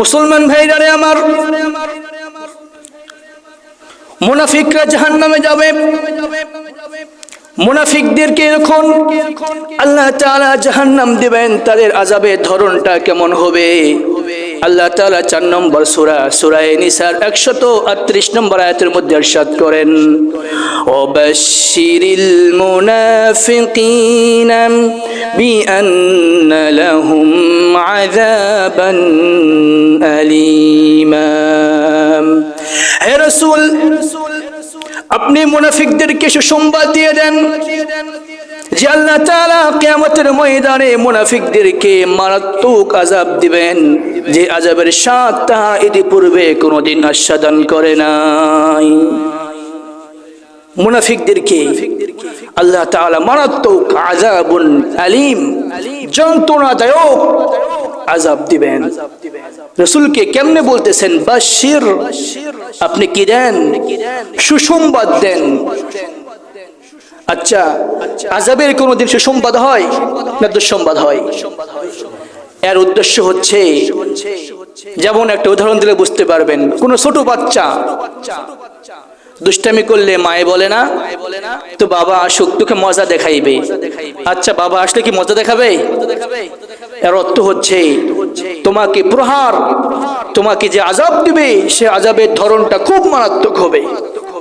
মুসলমান ভাইরারে আমার, মুনাফিকরা জাহান নামে যাবে। মুনাফিকদেরকে এখন আল্লাহ তালা জাহান নাম দেবেন, তাদের আজাবে ধরনটা কেমন হবে? আল্লাহ তালা চার নম্বর সুরা, সুরায় নিসার একশত আটত্রিশ নম্বর আয়াতের মধ্যে আর্শাদ করেন অবশিরিল মুনাফিকিন বিআন্ন লাহুম আযাবান আলীমা। হে রাসূল, আপনি মুনাফিকদেরকে সুসংবাদ দিয়ে দেন যে আল্লাহ তাআলা কিয়ামতের ময়দানে মুনাফিকদেরকে মারাত্মক আযাব দিবেন, যে আযাবের স্বাদ তাহা ইতিপূর্বে কোনোদিন আস্বাদন করে নাই। মুনাফিকদেরকে আল্লাহ তাআলা মারাত্মক আযাবুন আলিম, যন্ত্রণাদায়ক আযাব দিবেন। রসুলকে কেমনে বলতেছেন বাশির আপনি কি দেন? সুসংবাদ দেন। আচ্ছা আজাবের কোনোদিন সুসংবাদ হয় না দুঃসংবাদ হয়? এর উদ্দেশ্য হচ্ছে, যেমন একটা উদাহরণ দিলে বুঝতে পারবেন, কোন ছোট বাচ্চা দুষ্টামি করলে মায়ে বলে না? তো বাবা আসুক, তোকে মজা দেখাইবে। আচ্ছা বাবা আসলে কি মজা দেখাবে? এর অর্থ হচ্ছে, তোমাকে প্রহার, তোমাকে যে আজাব দিবে, সে আজাবের ধরনটা খুব মারাত্মক হবে।